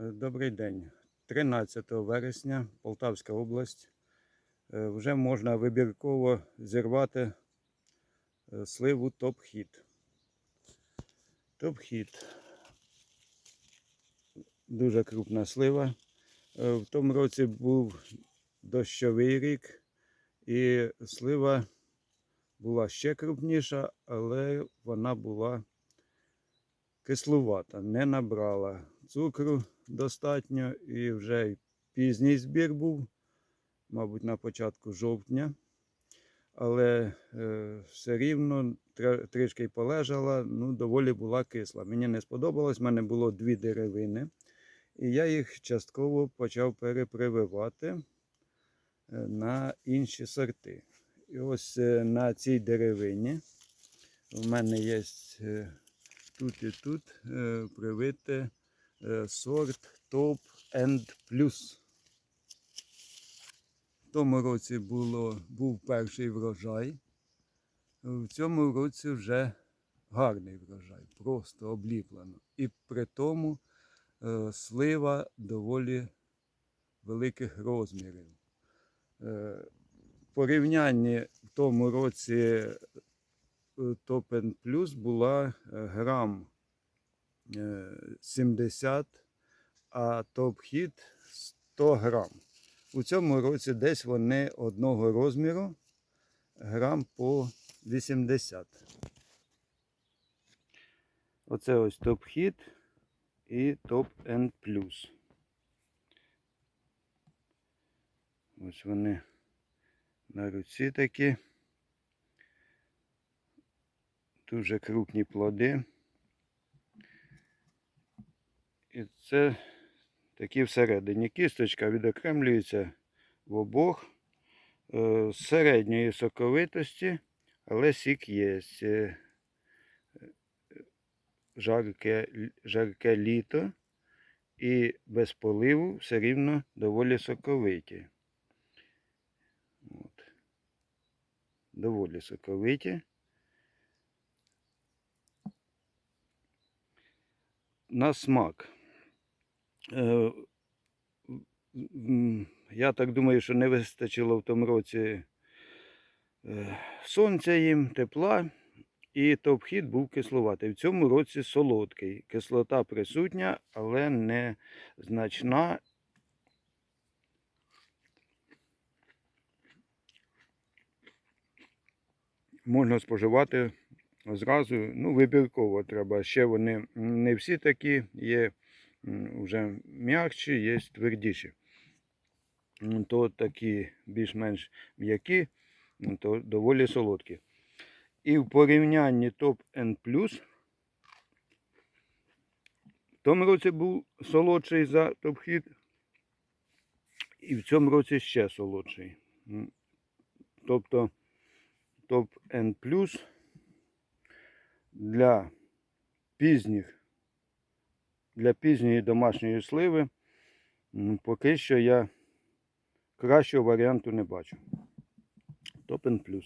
Е, Добрий день. 13 вересня, Полтавська область. Е, Вже можна вибірково зірвати е, сливу топ-хіт. Топ-хіт. Дуже крупна слива. В тому році був дощовий рік, і слива була ще крупніша, але вона була кислувата, не набрала цукру достатньо і вже пізній збір був, мабуть, на початку жовтня. Але е, все рівно трішки полежала, ну, доволі була кисла. Мені не сподобалось, в мене було дві деревини, і я їх частково почав перепрививати е, на інші сорти. І ось е, на цій деревині в мене є е, тут і тут привите сорт Top End Plus. В тому році було, був перший врожай. В цьому році вже гарний врожай, просто обліплено. І при тому е, слива доволі великих розмірів. Е, порівнянні в тому році е, Топен Плюс була е, грам е, 70, а топ-хіт 100 грам. У цьому році десь вони одного розміру грам по 80. Оце ось топ-хіт і топ-енд плюс. Ось вони на руці такі. Дуже крупні плоди. І це такі всередині. Кісточка відокремлюється в обох е, з середньої соковитості, але сік є. Е, Жарке, жарке літо і без поливу все рівно доволі соковиті. От. Доволі соковиті. На смак. Е, Я так думаю, що не вистачило в тому році е, сонця їм, тепла, і топ-хід був кисловатий. В цьому році солодкий. Кислота присутня, але не значна. Можна споживати зразу, ну, вибірково треба. Ще вони не всі такі, є вже м'якші, є твердіші. То такі більш-менш м'які, то доволі солодкі. І в порівнянні топ N+, в тому році був солодший за топ-хіт, і в цьому році ще солодший. Тобто топ N+, для пізніх, для пізньої домашньої сливи, поки що я кращого варіанту не бачу. Топен N+.